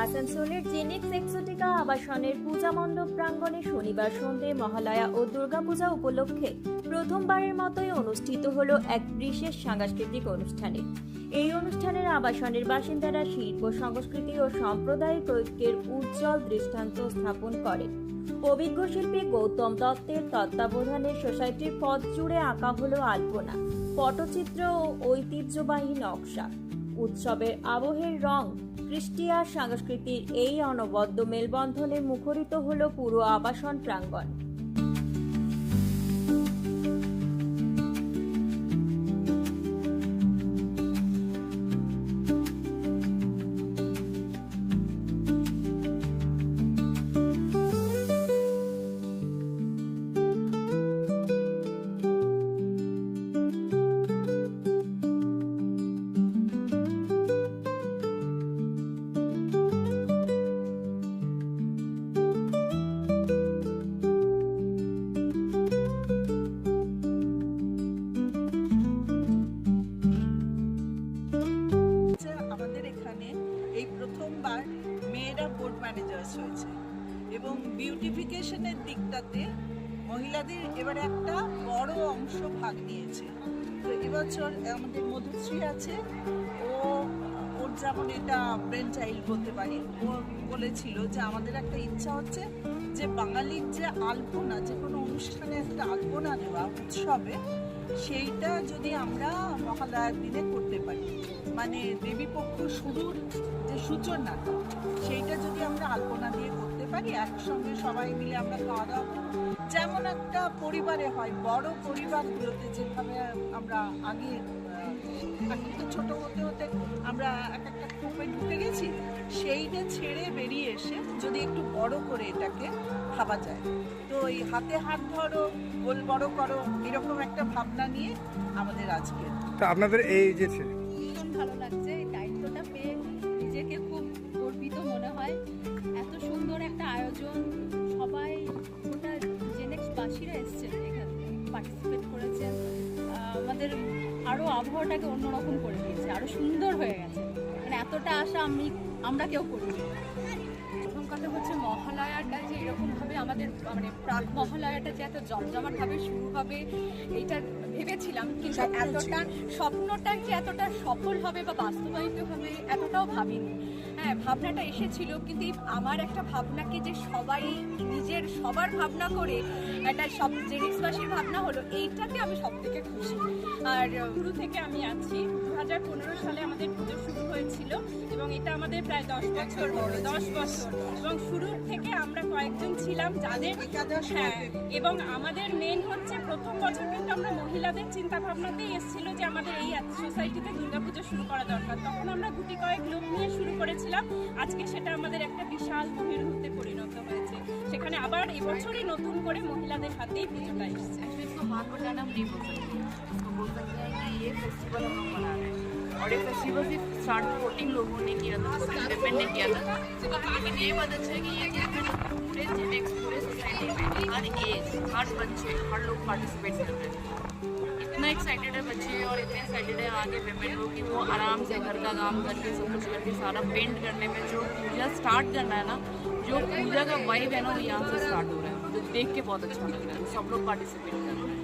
আসানসোলের Genex Exotica আবাসনের পূজা মণ্ডপ প্রাঙ্গণে শনিবার সন্ধে মহালয়া ও দুর্গাপূজা উপলক্ষে প্রথমবারের মতোই অনুষ্ঠিত হল এক বিশেষ সাংস্কৃতিক অনুষ্ঠানে। এই অনুষ্ঠানের আবাসনের বাসিন্দারা শিল্প, সংস্কৃতি ও সাম্প্রদায়িক ঐক্যের উজ্জ্বল দৃষ্টান্ত স্থাপন করে অভিজ্ঞ শিল্পী গৌতম দত্তের তত্ত্বাবধানে সোসাইটির পথ জুড়ে আঁকা হলো আলপনা, পটচিত্র ও ঐতিহ্যবাহী নকশা। উৎসবের আবহের রং কৃষ্টি আর সংস্কৃতির এই অনবদ্য মেলবন্ধনে মুখরিত হল পুরো আবাসন প্রাঙ্গণ। আমাদের এখানে এই প্রথমবার মেয়েরা বোর্ড ম্যানেজার্স হয়েছে এবং বিউটিফিকেশনের দিকটাতে মহিলাদের এবারে একটা বড় অংশ ভাগ নিয়েছে। তো এবছর আমাদের মধুশ্রী আছে, ও ওর যেমন এটা ব্রেন চাইল্ড বলতে পারি, ও বলেছিল যে আমাদের একটা ইচ্ছা হচ্ছে যে বাঙালির যে আলপনা, যে কোনো অনুষ্ঠানে একটা আলপনা দেওয়া, উৎসবে, সেইটা যদি আমরা মহালয়ার দিনে করতে পারি। মানে দেবীপক্ষ শুরুর যে সূচনা, সেইটা যদি আমরা আলপনা দিয়ে করতে পারি, একসঙ্গে সবাই মিলে আমরা খাওয়া দাওয়া। যেমন একটা পরিবারে হয়, বড় পরিবারগুলোতে যেভাবে আমরা আগে এখন তো ছোট হতে হতে আমরা এক একটা গ্রুপে ঢুকে গেছি, সেইটা ছেড়ে বেরিয়ে এসে যদি একটু বড় করে এটাকে ভাবা যায় তো এই হাতে হাত ধরো, গোল বড় করো, এরকম একটা ভাবনা নিয়ে আমাদের আজকে তা আপনাদের এই যে ভালো লাগছে, এই দায়িত্বটা পেয়ে নিজেকে খুব গর্বিত মনে হয়। এত সুন্দর একটা আয়োজন, সবাই গোটা জেনেক্স বাসীরা এসছেন, এখানে পার্টিসিপেট করেছেন। আমাদের আরও আবহাওয়াটাকে অন্যরকম করে দিয়েছে আরও সুন্দর হয়ে গেছে। মানে এতটা আশা আমি, আমরা কেউ করিনি। প্রথম কথা হচ্ছে মহালয়াটা এরকমভাবে আমাদের মানে প্রাক মহালয়াটা যে এত জমজমাটভাবে শুরু হবে এইটা ভেবেছিলাম কিন্তু এতটা স্বপ্নটা যে এতটা সফল হবে বা বাস্তবায়িত হবে এতটাও ভাবিনি। হ্যাঁ ভাবনাটা এসেছিল কিন্তু আমার একটা ভাবনাকে যে সবাই নিজের সবার ভাবনা করে একটা সব জেনিক্সবাসীর ভাবনা হলো এইটাতে আমি সব থেকে খুশি। আর শুরু থেকে আমি আছি দু হাজার পনেরো সালে আমাদের পুজো শুরু হয়েছিল এবং এটা আমাদের প্রায় দশ বছর হলো দশ বছর। এবং শুরুর ছিলাম যাদের হ্যাঁ এবং আমাদের মেন হচ্ছে প্রথম বছর কিন্তু আমরা মহিলাদের চিন্তা ভাবনাতেই এসেছিল যে আমাদের এই সোসাইটিতে দুর্গাপুজো শুরু করা দরকার। তখন আমরা গুটি কয়েক লোক নিয়ে শুরু করেছিলাম। আজকে সেটা আমাদের একটা বিশাল বহির্ভূতে পরিণত হয়েছে। সেখানে আবার এবছরই নতুন করে মহিলাদের হাতেই পুজোটা এসেছে। और ये फेस्टिवल सिर्फ़ फोर्टीन लोगों ने किया था वेमेन ने किया था। लेकिन ये बात अच्छा है कि ये पूरे पूरे सोसाइटी में हर एज हर बच्चे, हर लोग पार्टिसिपेट कर रहे हैं। इतना एक्साइटेड है बच्चे और इतने एक्साइटेड है आगे हो कि वो आराम से घर का काम करके, सब कुछ करके, सारा पेंट करने में जो पूजा स्टार्ट करना है ना, जो पूजा का वाइब है ना, वो यहाँ से स्टार्ट हो रहा है। जो देख के बहुत अच्छा लग रहा है। सब लोग पार्टिसिपेट कर रहे हैं।